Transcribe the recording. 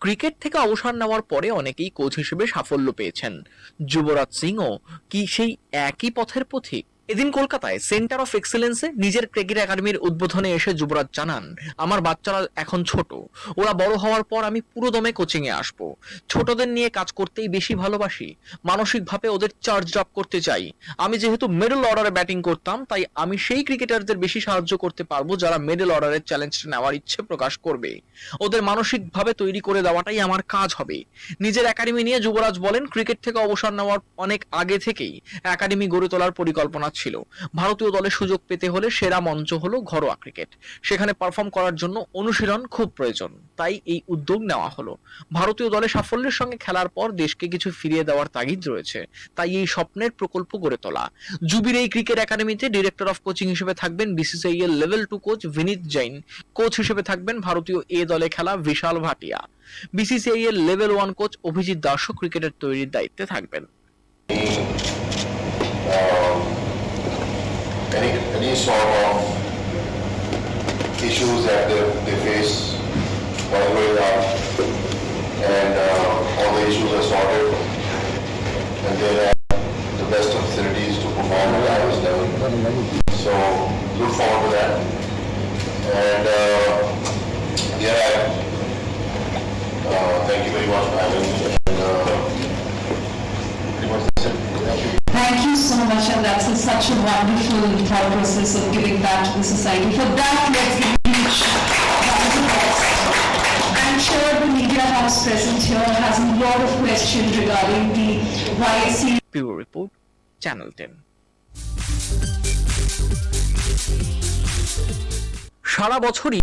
Cricket থেকে অবসর নেওয়ার পরে অনেকেই কোচ হিসেবে সাফল্য পেয়েছেন। যুবরাজ সিংও কি সেই একই পথের পথিক? এদিন কলকাতায় সেন্টার অফ এক্সেলেন্সে নিজের ক্রিকেট একাডেমির উদ্বোধনে এসে যুবরাজ জানান, আমার বাচ্চারা এখন ছোট। ওরা বড় হওয়ার পর আমি পুরো দমে কোচিং এ আসব। ছোটদের নিয়ে কাজ করতেই বেশি ভালোবাসি। মানসিকভাবে ওদের চার্জ আপ করতে চাই। আমি যেহেতু মিডল অর্ডারে ব্যাটিং করতাম, তাই আমি সেই ক্রিকেটারদের বেশি সাহায্য করতে পারব যারা মিডল অর্ডারের চ্যালেঞ্জটা নেওয়ার ইচ্ছে প্রকাশ করবে। ওদের মানসিকভাবে তৈরি করে দেওয়াটাই আমার কাজ হবে। নিজের একাডেমি নিয়ে যুবরাজ বলেন, ক্রিকেট থেকে অবসর নেওয়ার অনেক আগে থেকেই একাডেমি গড়ে তোলার পরিকল্পনা ছিল। ভারতীয় দলে সুযোগ পেতে হলে সেরা মঞ্চ হলো ঘরোয়া ক্রিকেট। সেখানে পারফর্ম করার জন্য অনুশীলন খুব প্রয়োজন, তাই এই উদ্যোগ নেওয়া হলো। ভারতীয় দলে সাফল্যের সঙ্গে খেলার পর দেশকে কিছু ফিরিয়ে দেওয়ার তাগিদ রয়েছে, তাই এই স্বপ্নের প্রকল্প গড়ে তোলা। জুবির এই ক্রিকেট একাডেমিতে ডিরেক্টর অফ কোচিং হিসেবে থাকবেন বিসিসিআই এর level two coach Vineet Jain coach হিসেবে থাকবেন ভারতীয় এ দলে খেলা বিশাল ভাটিয়া। বিসিসিআই এর লেভেল ওয়ান কোচ অভিজিৎ দাসও ক্রিকেটের তৈরির দায়িত্বে থাকবেন। Any, any sort of issues that they, they face while growing up, and uh, all the issues are sorted, and they have the best of facilities to perform at the highest level. So look forward to that. And uh, am. Uh, thank you very much for having me. And, uh, pretty much that's it. Thank you. Thank you so much, and that's a- such a wonderful thought process of giving back to the society. For that, let's give a huge round of applause. I'm sure the media house present here has a lot of questions regarding the YSC bureau report channel ten সারা বছরই